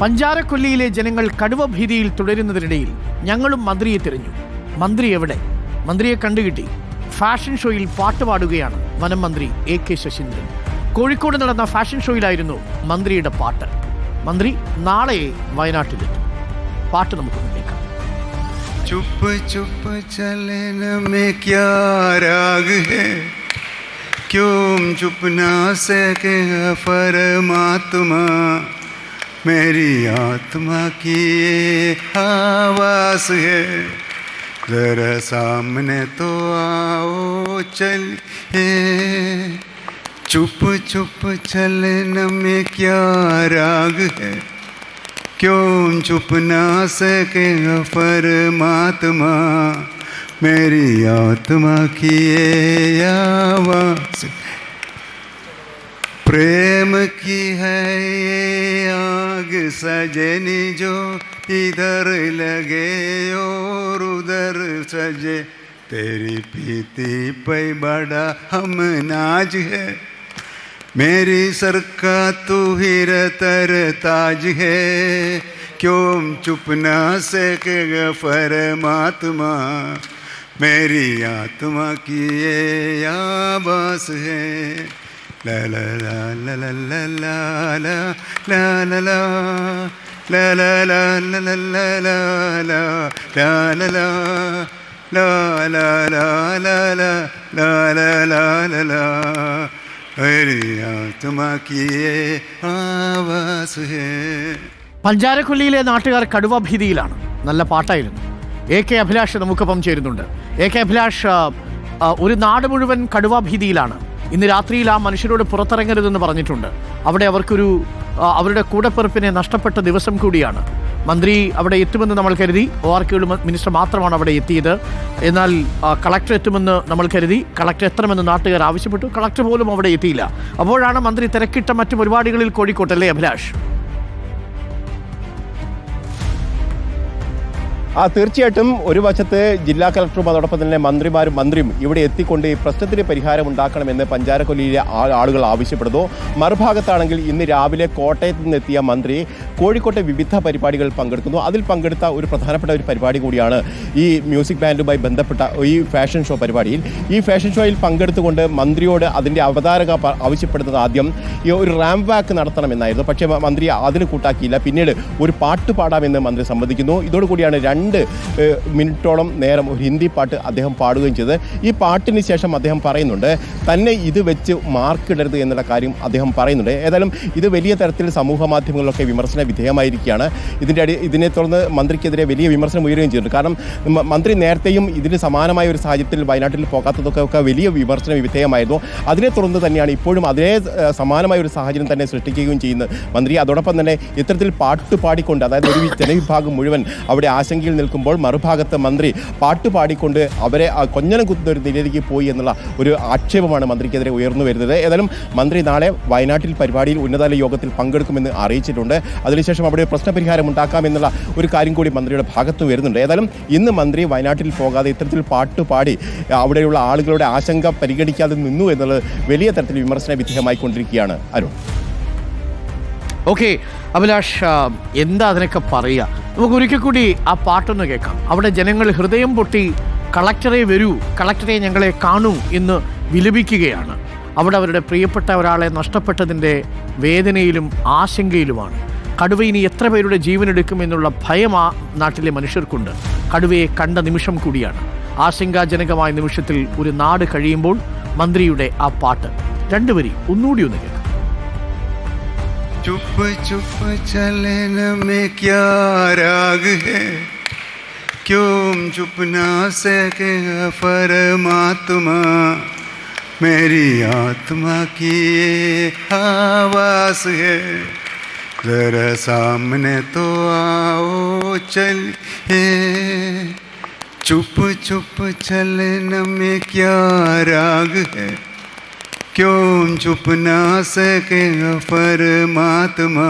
പഞ്ചാരക്കൊല്ലിയിലെ ജനങ്ങൾ കടുവ ഭീതിയിൽ തുടരുന്നതിനിടയിൽ ഞങ്ങളും മന്ത്രിയെ തിരഞ്ഞു മന്ത്രി എവിടെ മന്ത്രിയെ കണ്ടുകിട്ടി ഫാഷൻ ഷോയിൽ പാട്ട് പാടുകയാണ് വനം മന്ത്രി എ കെ ശശീന്ദ്രൻ കോഴിക്കോട് നടന്ന ഫാഷൻ ഷോയിലായിരുന്നു മന്ത്രിയുടെ പാട്ട് മന്ത്രി നാളെ വയനാട്ടിലെത്തും പാട്ട് നമുക്കൊന്ന് കേൾക്കാം चुप चुप चलन में क्या राग है क्यों चुप ना सके परमात्मा मेरी आत्मा की आवास है। जरा सामने तो आओ, चलिए। चुप चुप चलन में क्या राग है? क्यों चुप ना सके परमात्मा? मेरी आत्मा की ये आवाज़ प्रेम की है ये आग सजनी जो इधर लगे और उधर सजे। तेरी पीती पे बड़ा हम नाज है। मेरी सर का तू ही तर ताज है। क्यों चुप ना सक गफर मात्मा मेरी आत्मा की ये आबास है। പഞ്ചാരക്കൊല്ലിയിലെ നാട്ടുകാർ കടുവ ഭീതിയിലാണ് നല്ല പാട്ടായിരുന്നു എ കെ അഭിലാഷ് നമുക്കൊപ്പം ചേരുന്നുണ്ട് എ കെ അഭിലാഷ് ഒരു നാട് മുഴുവൻ കടുവ ഭീതിയിലാണ് ഇന്ന് രാത്രിയിൽ ആ മനുഷ്യരോട് പുറത്തിറങ്ങരുതെന്ന് പറഞ്ഞിട്ടുണ്ട്. അവിടെ അവർക്കൊരു അവരുടെ കൂടപ്പിറപ്പിനെ നഷ്ടപ്പെട്ട ദിവസം കൂടിയാണ്. മന്ത്രി അവിടെ എത്തുമെന്ന് നമ്മൾ കരുതി. ഒ ആർ കെയുടെ മിനിസ്റ്റർ മാത്രമാണ് അവിടെ എത്തിയത്. എന്നാൽ കളക്ടർ എത്തുമെന്ന് നമ്മൾ കരുതി. കളക്ടർ എത്തണമെന്ന് നാട്ടുകാർ ആവശ്യപ്പെട്ടു. കളക്ടർ പോലും അവിടെ എത്തിയില്ല. അപ്പോഴാണ് മന്ത്രി തിരക്കിട്ട മറ്റു പരിപാടികളിൽ കോഴിക്കോട്ടല്ലേ അഭിലാഷ്? ആ തീർച്ചയായിട്ടും ഒരു വശത്ത് ജില്ലാ കളക്ടറും അതോടൊപ്പം തന്നെ മന്ത്രിമാരും മന്ത്രിയും ഇവിടെ എത്തിക്കൊണ്ട് ഈ പ്രശ്നത്തിന് പരിഹാരം ഉണ്ടാക്കണമെന്ന് പഞ്ചാരക്കൊല്ലിയിലെ ആളുകൾ ആവശ്യപ്പെടുന്നു. മറുഭാഗത്താണെങ്കിൽ ഇന്ന് രാവിലെ കോട്ടയത്ത് നിന്നെത്തിയ മന്ത്രി കോഴിക്കോട്ടെ വിവിധ പരിപാടികൾ പങ്കെടുക്കുന്നു. അതിൽ പങ്കെടുത്ത ഒരു പ്രധാനപ്പെട്ട ഒരു പരിപാടി കൂടിയാണ് ഈ മ്യൂസിക് ബാൻഡുമായി ബന്ധപ്പെട്ട ഈ ഫാഷൻ ഷോ പരിപാടിയിൽ. ഈ ഫാഷൻ ഷോയിൽ പങ്കെടുത്തുകൊണ്ട് മന്ത്രിയോട് അതിന്റെ അവതാരക ആവശ്യപ്പെടുന്നത് ആദ്യം ഒരു റാമ്പ് വാക്ക് നടത്തണമെന്നായിരുന്നു. പക്ഷേ മന്ത്രി അതിന് കൂട്ടാക്കിയില്ല. പിന്നീട് ഒരു പാട്ട് പാടാമെന്ന് മന്ത്രി സമ്മതിക്കുന്നു. ഇതോടുകൂടിയാണ് രണ്ട് ഏഹ്, മിനിറ്റോളം നേരം ഒരു ഹിന്ദി പാട്ട് അദ്ദേഹം പാടുകയും ചെയ്തത് ഈ പാട്ടിന് ശേഷം അദ്ദേഹം പറയുന്നുണ്ട് തന്നെ ഇത് വെച്ച് മാർക്ക് ഇടരുത് എന്നുള്ള കാര്യം അദ്ദേഹം പറയുന്നുണ്ട്. ഏതായാലും ഇത് വലിയ തരത്തിൽ സമൂഹ മാധ്യമങ്ങളിലൊക്കെ വിമർശന വിധേയമായിരിക്കുകയാണ്. ഇതിന്റെ അടി ഇതിനെ തുടർന്ന് മന്ത്രിക്കെതിരെ വലിയ വിമർശനം ഉയരുകയും ചെയ്തിട്ടുണ്ട്. കാരണം മന്ത്രി നേരത്തെയും ഇതിന് സമാനമായ ഒരു സാഹചര്യത്തിൽ വയനാട്ടിൽ പോകാത്തതൊക്കെ ഒക്കെ വലിയ വിമർശന വിധേയമായിരുന്നു. അതിനെ തുടർന്ന് തന്നെയാണ് ഇപ്പോഴും അതേ സമാനമായ ഒരു സാഹചര്യം തന്നെ സൃഷ്ടിക്കുകയും ചെയ്യുന്നത്. മന്ത്രി അതോടൊപ്പം തന്നെ ഇത്തരത്തിൽ പാട്ട് പാടിക്കൊണ്ട് അതായത് ഒരു ജനവിഭാഗം മുഴുവൻ അവിടെ ആശങ്കയിൽ നിൽക്കുമ്പോൾ മറുഭാഗത്ത് മന്ത്രി പാട്ട് പാടിക്കൊണ്ട് അവരെ കൊഞ്ഞനം കുത്തുന്ന ഒരു നിലയിലേക്ക് പോയി എന്നുള്ള ഒരു ആക്ഷേപമാണ് മന്ത്രിക്കെതിരെ ഉയർന്നു വരുന്നത്. ഏതായാലും മന്ത്രി നാളെ വയനാട്ടിൽ പരിപാടിയിൽ ഉന്നതതല യോഗത്തിൽ പങ്കെടുക്കുമെന്ന് അറിയിച്ചിട്ടുണ്ട്. അതിനുശേഷം അവിടെ പ്രശ്നപരിഹാരം ഉണ്ടാക്കാമെന്നുള്ള ഒരു കാര്യം കൂടി മന്ത്രിയുടെ ഭാഗത്ത് വരുന്നുണ്ട്. ഏതായാലും ഇന്ന് മന്ത്രി വയനാട്ടിൽ പോകാതെ ഇത്തരത്തിൽ പാട്ട് പാടി അവിടെയുള്ള ആളുകളുടെ ആശങ്ക പരിഗണിക്കാതെ നിന്നു എന്നുള്ളത് വലിയ തരത്തിൽ വിമർശന വിധേയമായിക്കൊണ്ടിരിക്കുകയാണ് അരുൺ. ഓക്കെ അഭിലാഷ് എന്താ അതിനൊക്കെ പറയുക? നമുക്ക് ഒരിക്കൽ കൂടി ആ പാട്ടൊന്ന് കേൾക്കാം. അവിടെ ജനങ്ങൾ ഹൃദയം പൊട്ടി കളക്ടറെ വരൂ കളക്ടറെ ഞങ്ങളെ കാണൂ എന്ന് വിലപിക്കുകയാണ്. അവിടെ അവരുടെ പ്രിയപ്പെട്ട ഒരാളെ നഷ്ടപ്പെട്ടതിന്റെ വേദനയിലും ആശങ്കയിലുമാണ്. കടുവ ഇനി എത്ര പേരുടെ ജീവനെടുക്കും എന്നുള്ള ഭയം ആ നാട്ടിലെ മനുഷ്യർക്കുണ്ട്. കടുവയെ കണ്ട നിമിഷം കൂടിയാണ്. ആശങ്കാജനകമായ നിമിഷത്തിൽ ഒരു നാട് കഴിയുമ്പോൾ മന്ത്രിയുടെ ആ പാട്ട്. രണ്ടുപേരി ഒന്നുകൂടി ഒന്ന് കേൾക്കാം. चुप चुप चलन में क्या राग है? क्यों चुप ना सके परमात्मा, मेरी आत्मा की आवास है। जरा सामने तो आओ चलिए चुप चुप चलन में क्या राग है? क्यों चुप ना सके परमात्मा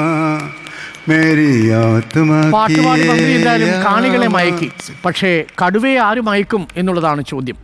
मेरी आत्मा की പാട്ടുപാടി മന്ത്രി എന്തായാലും ये കാണികളെ മയക്കി आवाज़। പക്ഷേ കടുവയെ ആര് മയക്കും എന്നുള്ളതാണ് ചോദ്യം